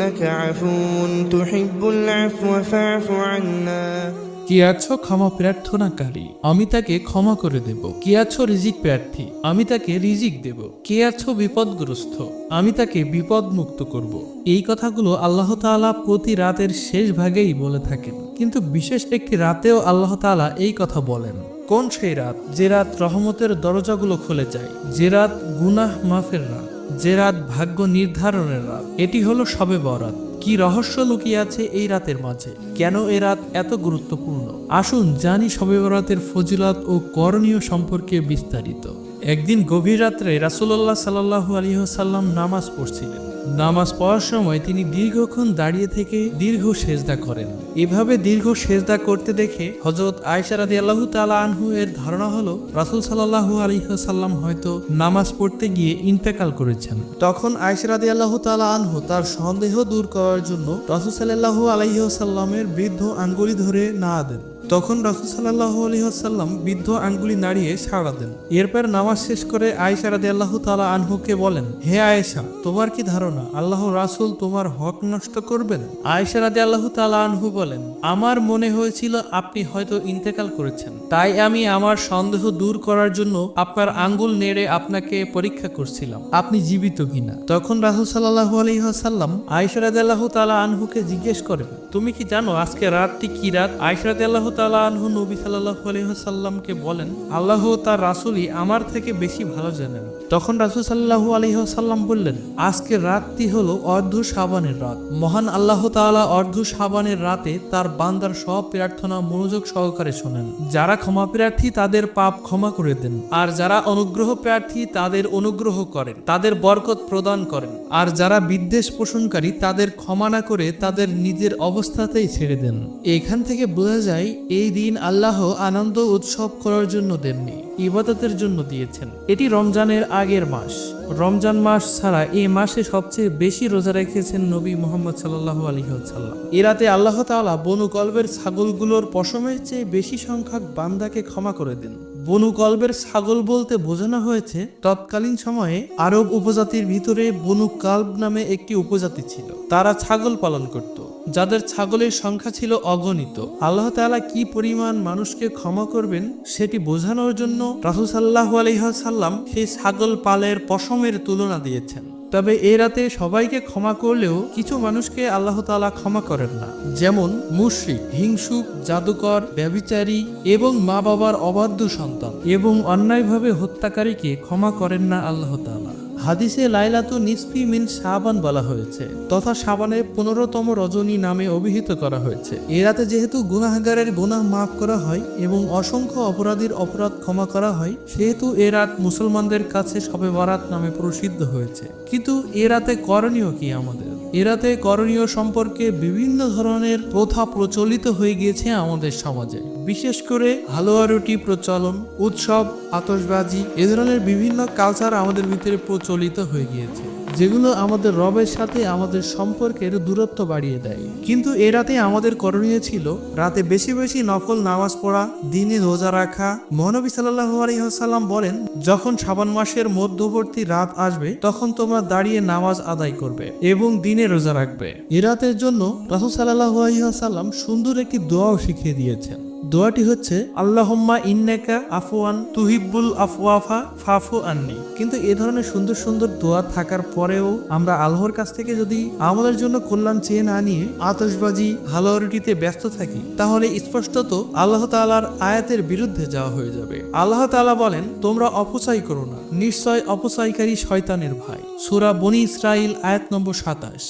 إنك عفو تحب العفو فاعف عنا কে আছো ক্ষমা প্রার্থনাকারী আমি তাকে ক্ষমা করে দেব কে আছো রিজিক প্রার্থী আমি তাকে রিজিক দেব কে আছো বিপদগ্রস্ত আমি তাকে বিপদ মুক্ত করব এই কথাগুলো আল্লাহ তাআলা প্রতি রাতের শেষ ভাগেই বলে থাকেন কিন্তু বিশেষ একটি রাতেও আল্লাহ তাআলা এই কথা বলেন কোন সেই রাত যে রাত রহমতের দরজাগুলো খুলে যায় যে রাত গুনাহ মাফের রাত যে রাত ভাগ্য নির্ধারণের রাত, এটি হলো সবে বরাত। কি রহস্য লুকিয়ে আছে এই রাতের মাঝে? কেন এ রাত এত গুরুত্বপূর্ণ? আসুন জানি সবে বরাতের ফজিলত ও করণীয় সম্পর্কে বিস্তারিত। একদিন গভীর রাত্রে রাসুল্লাহ সাল্লাহু আলহিহসাল্লাম নামাজ পড়ছিলেন। নামাজ পড়ার সময় তিনি দীর্ঘক্ষণ দাঁড়িয়ে থেকে দীর্ঘ সেজদা করেন। এভাবে দীর্ঘ সেজদা করতে দেখে হজরত আয়সা রাদি আল্লাহ তালা আনহু এর ধারণা হলো, রাসুল সাল্লাহু আলহিহসাল্লাম হয়তো নামাজ পড়তে গিয়ে ইন্তেকাল করেছেন। তখন আয়সা রাদি আল্লাহ তালা আনহু তার সন্দেহ দূর করার জন্য রাসুল সাল্লাহু আলহিহসাল্লামের বৃদ্ধ আঙ্গুলি ধরে না দেন। তখন রাসুল সাল্লাহ আলহিহাসাল্লাম বৃদ্ধ আঙ্গুলি নাড়িয়ে সাড়া দেন। এরপর নামাজ শেষ করে আয়েশা রাদি আল্লাহ তালা আনহুকে বলেন, হে আয়েশা, তোমার কি ধারণা? আল্লাহ রাসুল তোমার হক নষ্ট করবেন? আয়েশা রাদি আল্লাহ তালা আনহু বলেন, আমার মনে হয়েছিল আপনি হয়তো ইন্তেকাল করেছেন। তাই আমি আমার সন্দেহ দূর করার জন্য আপনার আঙ্গুল নেড়ে আপনাকে পরীক্ষা করছিলাম। আপনি জীবিত কিনা? তখন রাহুল সাল্লাহ আলহিহাসাল্লাম আয়েশা রাদি আল্লাহ তালা আনহুকে জিজ্ঞেস করেন তুমি কি জানো আজকে রাতটি কি রাত? রাদি আল্লাহ তালা আনহু নবী সাল্লাহ আলহিহাসাল্লামকে বলেন, আল্লাহ তার রাসুলই আমার থেকে বেশি ভালো জানেন। তখন রাসুল সাল্লাহু আলহিহাসাল্লাম বললেন, আজকে রাতটি হলো অর্ধ সাবানের রাত। মহান আল্লাহ তাআলা অর্ধ সাবানের রাতে তার বান্দার সব প্রার্থনা মনোযোগ সহকারে শোনেন। যারা ক্ষমা প্রার্থী তাদের পাপ ক্ষমা করে দেন, আর যারা অনুগ্রহ প্রার্থী তাদের অনুগ্রহ করেন, তাদের বরকত প্রদান করেন। আর যারা বিদ্বেষ পোষণকারী তাদের ক্ষমা না করে তাদের নিজের অবস্থাতেই ছেড়ে দেন। এখান থেকে বোঝা যায়, এই দিন আল্লাহ আনন্দ উৎসব করার জন্য দেননি, ইবাদতের জন্য দিয়েছেন। এটি রমজানের আগের মাস। রমজান মাস ছাড়া এই মাসে সবচেয়ে বেশি রোজা রেখেছেন নবী মোহাম্মদ সাল্লাহ আলহিহাল্লাম এ রাতে আল্লাহ তাআলা বনু কলবের ছাগলগুলোর পশমের চেয়ে বেশি সংখ্যক বান্দাকে ক্ষমা করে দেন। বনু কলবের ছাগল বলতে বোঝানো হয়েছে, তৎকালীন সময়ে আরব উপজাতির ভিতরে বনু কালব নামে একটি উপজাতি ছিল। তারা ছাগল পালন করত। যাদের ছাগলের সংখ্যা ছিল অগণিত। আল্লাহ তাআলা কি পরিমাণ মানুষকে ক্ষমা করবেন সেটি বোঝানোর জন্য রাসুল সাল্লাহ আলহিহাসাল্লাম সেই ছাগল পালের পশমের তুলনা দিয়েছেন। তবে এ রাতে সবাইকে ক্ষমা করলেও কিছু মানুষকে আল্লাহ তাআলা ক্ষমা করেন না। যেমন মুশরিক, হিংসুক, জাদুকর, ব্যভিচারী এবং মা বাবার অবাধ্য সন্তান এবং অন্যায়ভাবে হত্যাকারীকে ক্ষমা করেন না আল্লাহ তাআলা। হাদিসে লাইলাতু নিসফি মিন শাবান বলা হয়েছে, তথা শাবানের পনেরোতম রজনী নামে অভিহিত করা হয়েছে। এ রাতে যেহেতু গুনাহগারের গুনাহ মাফ করা হয় এবং অসংখ্য অপরাধীর অপরাধ ক্ষমা করা হয়, সেহেতু এ রাত মুসলমানদের কাছে সবে বারাত নামে প্রসিদ্ধ হয়েছে। কিন্তু এ রাতে করণীয় কি আমাদের? এ রাতে করণীয় সম্পর্কে বিভিন্ন ধরনের প্রথা প্রচলিত হয়ে গিয়েছে আমাদের সমাজে। বিশেষ করে হালুয়া রুটি প্রচলন, উৎসব, আতশবাজি এ ধরনের বিভিন্ন কালচার আমাদের ভিতরে প্রচলিত হয়ে গিয়েছে, যেগুলো আমাদের রবের সাথে আমাদের সম্পর্কের দূরত্ব বাড়িয়ে দেয়। কিন্তু এ রাতে আমাদের করণীয় ছিল রাতে বেশি বেশি নফল নামাজ পড়া, দিনে রোজা রাখা। মহানবী সাল্লাহ আলহিহাসাল্লাম বলেন, যখন শ্রাবণ মাসের মধ্যবর্তী রাত আসবে, তখন তোমরা দাঁড়িয়ে নামাজ আদায় করবে এবং দিনে রোজা রাখবে। এ রাতের জন্য রাসুল সাল্লাহ আলহিহাসাল্লাম সুন্দর একটি দোয়াও শিখিয়ে দিয়েছেন। দোয়াটি হচ্ছে, আল্লাহম্মা ইন্নাকা আফওয়ান তুহিব্বুল আফওয়াফা ফাফু আননি। কিন্তু এ ধরনের সুন্দর সুন্দর দোয়া থাকার পরেও আমরা আল্লাহর কাছ থেকে যদি আমাদের জন্য কল্যাণ চেয়ে না নিয়ে আতশবাজি, হালওয়ারটিতে ব্যস্ত থাকি, তাহলে স্পষ্টত আল্লাহ তাআলার আয়াতের বিরুদ্ধে যাওয়া হয়ে যাবে। আল্লাহ তাআলা বলেন, তোমরা অপচয় করো না। নিশ্চয় অপচয়কারী শয়তানের ভাই। সূরা বনি ইসরাইল আয়াত নম্বর সাতাশ।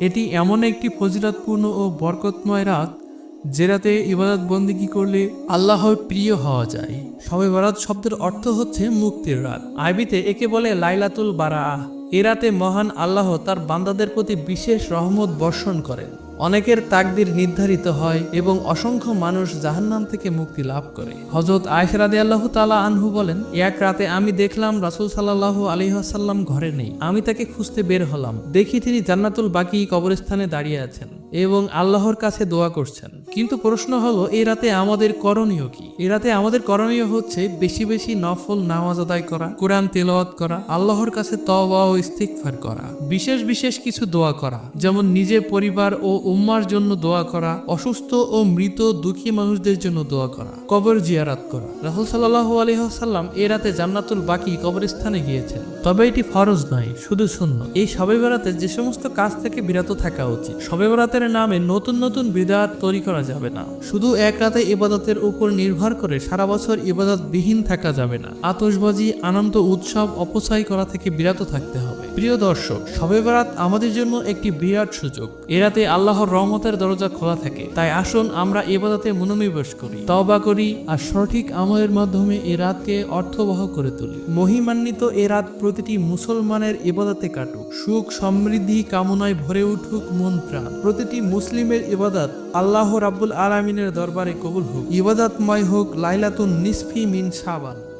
এটি এমন একটি ফজিলতপূর্ণ ও বরকতময় রাত যে রাতে ইবাদত বন্দিগি করলে আল্লাহর প্রিয় হওয়া যায়? সবে বরাত শব্দের অর্থ হচ্ছে মুক্তির রাত। আরবিতে একে বলে লাইলাতুল বারা এ রাতে মহান আল্লাহ তার বান্দাদের প্রতি বিশেষ রহমত বর্ষণ করেন। অনেকের তাকদির নির্ধারিত হয় এবং অসংখ্য মানুষ জাহান্নাম থেকে মুক্তি লাভ করে। হজরত আয়সরাদি আল্লাহ তালা আনহু বলেন, এক রাতে আমি দেখলাম রাসুল সাল্লাহ আলহাসাল্লাম ঘরে নেই। আমি তাকে খুঁজতে বের হলাম। দেখি তিনি জান্নাতুল বাকি কবরস্থানে দাঁড়িয়ে আছেন এবং আল্লাহর কাছে দোয়া করছেন। কিন্তু প্রশ্ন হলো এ রাতে আমাদের করণীয় কি? এ রাতে আমাদের করণীয় হচ্ছে বেশি বেশি নফল নামাজ আদায় করা, কোরআন তেলাওয়াত করা, আল্লাহর কাছে তওবা ও ইস্তিগফার করা, বিশেষ বিশেষ কিছু দোয়া করা, যেমন নিজের পরিবার ও উম্মার জন্য দোয়া করা, অসুস্থ ও মৃত দুঃখী মানুষদের জন্য দোয়া করা, কবর জিয়ারাত করা। রাহুল সাল্লাহ আলহিহাসাল্লাম এ রাতে জান্নাতুল বাকি কবরস্থানে গিয়েছেন। তবে এটি ফরজ নয়, শুধু শূন্য। এই সবে বেড়াতে যে সমস্ত কাজ থেকে বিরত থাকা উচিত। সবে বেড়াতের নামে নতুন নতুন বিদাত তৈরি করা যাবে না। শুধু এক রাতে ইবাদতের উপর নির্ভর করে সারা বছর ইবাদত বিহীন থাকা যাবে না। আতশবাজি, আনন্দ, উৎসব, অপচয় করা থেকে বিরত থাকতে হবে। প্রিয় দর্শক, সবে বেড়াত আমাদের জন্য একটি বিরাট সুযোগ। এ রাতে আল্লাহর রহমতের দরজা খোলা থাকে। তাই আসুন আমরা ইবাদতে মনোনিবেশ করি, তওবা করি আর সঠিক আমলের মাধ্যমে এ রাতকে অর্থবহ করে তুলি। মহিমান্বিত এ রাত প্রতিটি মুসলমানের ইবাদাতে কাটুক। সুখ, সমৃদ্ধি কামনায় ভরে উঠুক মন প্রাণ। প্রতিটি মুসলিমের ইবাদাত আল্লাহ রাব্বুল আলামিনের দরবারে কবুল হোক। ইবাদাতময় হোক লাইলাতুন নিসফি মিন শাবান।